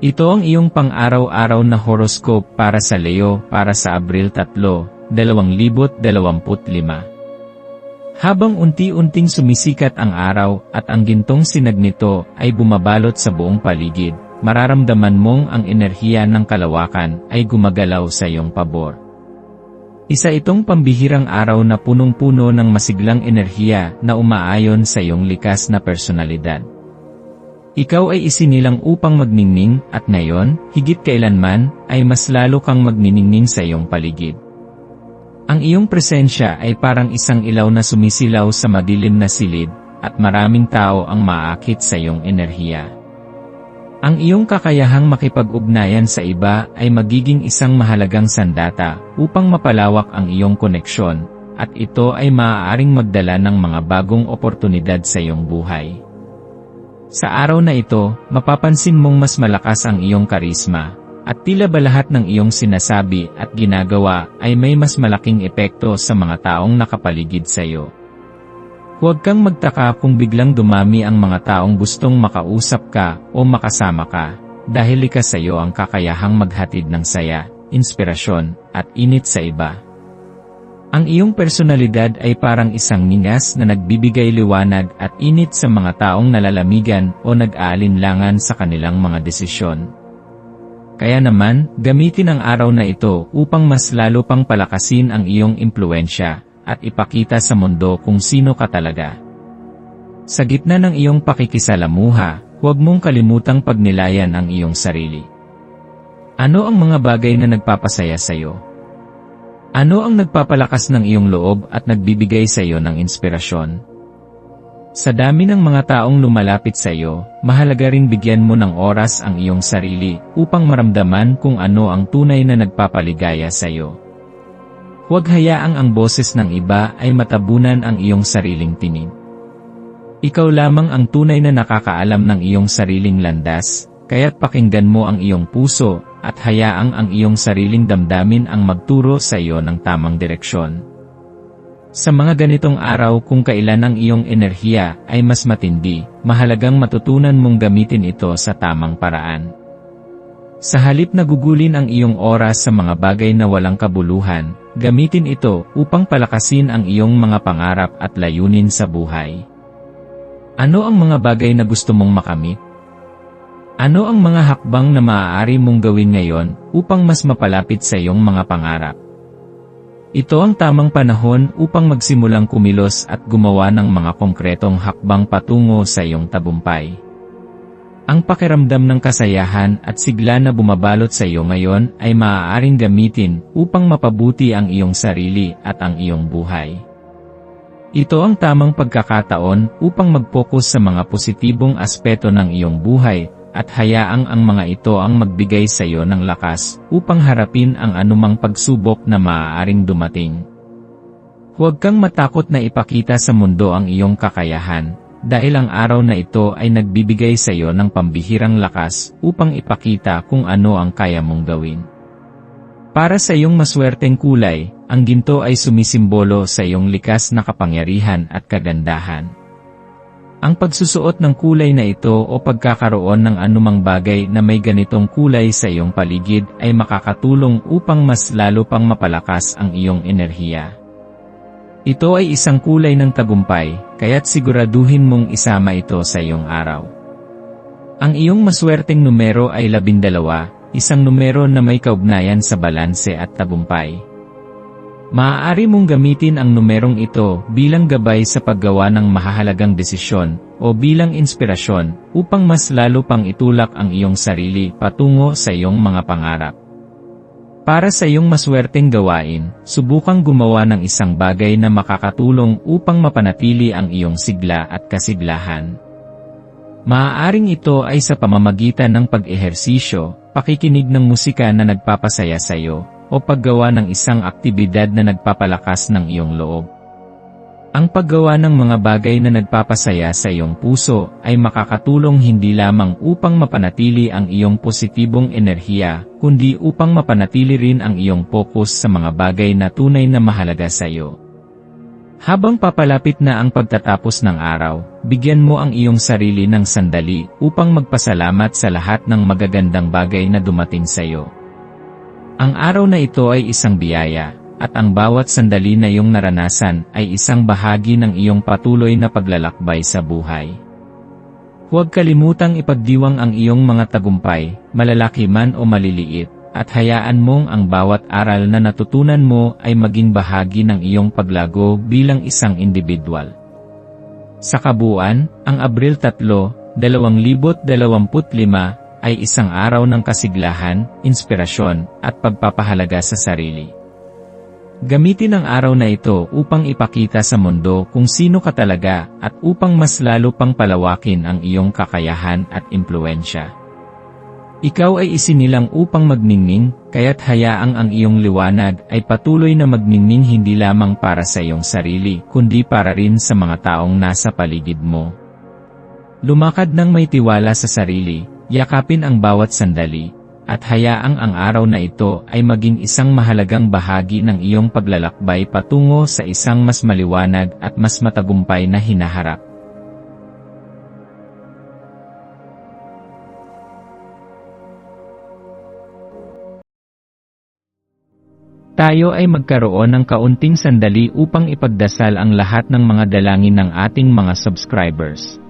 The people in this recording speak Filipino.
Ito ang iyong pang-araw-araw na horoscope para sa Leo para sa Abril 3, 2025. Habang unti-unting sumisikat ang araw at ang gintong sinag nito ay bumabalot sa buong paligid, mararamdaman mong ang enerhiya ng kalawakan ay gumagalaw sa iyong pabor. Isa itong pambihirang araw na punong-puno ng masiglang enerhiya na umaayon sa iyong likas na personalidad. Ikaw ay isinilang upang magningning at ngayon, higit kailanman, ay mas lalo kang magniningning sa iyong paligid. Ang iyong presensya ay parang isang ilaw na sumisilaw sa madilim na silid, at maraming tao ang maakit sa iyong enerhiya. Ang iyong kakayahang makipag-ugnayan sa iba ay magiging isang mahalagang sandata upang mapalawak ang iyong koneksyon, at ito ay maaaring magdala ng mga bagong oportunidad sa iyong buhay. Sa araw na ito, mapapansin mong mas malakas ang iyong karisma, at tila ba lahat ng iyong sinasabi at ginagawa ay may mas malaking epekto sa mga taong nakapaligid sa iyo. Huwag kang magtaka kung biglang dumami ang mga taong gustong makausap ka o makasama ka, dahil likas sa iyo ang kakayahang maghatid ng saya, inspirasyon, at init sa iba. Ang iyong personalidad ay parang isang ningas na nagbibigay liwanag at init sa mga taong nalalamigan o nag-aalinlangan sa kanilang mga desisyon. Kaya naman, gamitin ang araw na ito upang mas lalo pang palakasin ang iyong impluensya at ipakita sa mundo kung sino ka talaga. Sa gitna ng iyong pakikisalamuha, huwag mong kalimutang pagnilayan ang iyong sarili. Ano ang mga bagay na nagpapasaya sa iyo? Ano ang nagpapalakas ng iyong loob at nagbibigay sa iyo ng inspirasyon? Sa dami ng mga taong lumalapit sa iyo, mahalaga ring bigyan mo ng oras ang iyong sarili upang maramdaman kung ano ang tunay na nagpapaligaya sa iyo. Huwag hayaang ang boses ng iba ay matabunan ang iyong sariling tinig. Ikaw lamang ang tunay na nakakaalam ng iyong sariling landas, kaya't pakinggan mo ang iyong puso at hayaang ang iyong sariling damdamin ang magturo sa iyo ng tamang direksyon. Sa mga ganitong araw kung kailan ang iyong enerhiya ay mas matindi, mahalagang matutunan mong gamitin ito sa tamang paraan. Sa halip na gugulin ang iyong oras sa mga bagay na walang kabuluhan, gamitin ito upang palakasin ang iyong mga pangarap at layunin sa buhay. Ano ang mga bagay na gusto mong makamit? Ano ang mga hakbang na maaari mong gawin ngayon upang mas mapalapit sa iyong mga pangarap? Ito ang tamang panahon upang magsimulang kumilos at gumawa ng mga konkretong hakbang patungo sa iyong tabumpay. Ang pakiramdam ng kasayahan at sigla na bumabalot sa iyo ngayon ay maaaring gamitin upang mapabuti ang iyong sarili at ang iyong buhay. Ito ang tamang pagkakataon upang mag-focus sa mga positibong aspeto ng iyong buhay at hayaang ang mga ito ang magbigay sa iyo ng lakas upang harapin ang anumang pagsubok na maaaring dumating. Huwag kang matakot na ipakita sa mundo ang iyong kakayahan, dahil ang araw na ito ay nagbibigay sa iyo ng pambihirang lakas upang ipakita kung ano ang kaya mong gawin. Para sa iyong maswerteng kulay, ang ginto ay sumisimbolo sa iyong likas na kapangyarihan at kagandahan. Ang pagsusuot ng kulay na ito o pagkakaroon ng anumang bagay na may ganitong kulay sa iyong paligid ay makakatulong upang mas lalo pang mapalakas ang iyong enerhiya. Ito ay isang kulay ng tagumpay, kaya't siguraduhin mong isama ito sa iyong araw. Ang iyong maswerteng numero ay labindalawa, isang numero na may kaugnayan sa balanse at tagumpay. Maaari mong gamitin ang numerong ito bilang gabay sa paggawa ng mahahalagang desisyon o bilang inspirasyon upang mas lalo pang itulak ang iyong sarili patungo sa iyong mga pangarap. Para sa iyong maswerteng gawain, subukang gumawa ng isang bagay na makakatulong upang mapanatili ang iyong sigla at kasiglahan. Maaaring ito ay sa pamamagitan ng pag-ehersisyo, pakikinig ng musika na nagpapasaya sa iyo, o paggawa ng isang aktibidad na nagpapalakas ng iyong loob. Ang paggawa ng mga bagay na nagpapasaya sa iyong puso ay makakatulong hindi lamang upang mapanatili ang iyong positibong enerhiya, kundi upang mapanatili rin ang iyong focus sa mga bagay na tunay na mahalaga sa iyo. Habang papalapit na ang pagtatapos ng araw, bigyan mo ang iyong sarili ng sandali upang magpasalamat sa lahat ng magagandang bagay na dumating sa iyo. Ang araw na ito ay isang biyaya, at ang bawat sandali na iyong naranasan ay isang bahagi ng iyong patuloy na paglalakbay sa buhay. Huwag kalimutang ipagdiwang ang iyong mga tagumpay, malalaki man o maliliit, at hayaan mong ang bawat aral na natutunan mo ay maging bahagi ng iyong paglago bilang isang individual. Sa kabuuan, ang Abril 3, 2025 ay isang araw ng kasiglahan, inspirasyon, at pagpapahalaga sa sarili. Gamitin ang araw na ito upang ipakita sa mundo kung sino ka talaga at upang mas lalo pang palawakin ang iyong kakayahan at impluensya. Ikaw ay isinilang upang magningning, kaya't hayaang ang iyong liwanag ay patuloy na magningning hindi lamang para sa iyong sarili, kundi para rin sa mga taong nasa paligid mo. Lumakad ng may tiwala sa sarili, yakapin ang bawat sandali, at hayaang ang araw na ito ay maging isang mahalagang bahagi ng iyong paglalakbay patungo sa isang mas maliwanag at mas matagumpay na hinaharap. Tayo ay magkaroon ng kaunting sandali upang ipagdasal ang lahat ng mga dalangin ng ating mga subscribers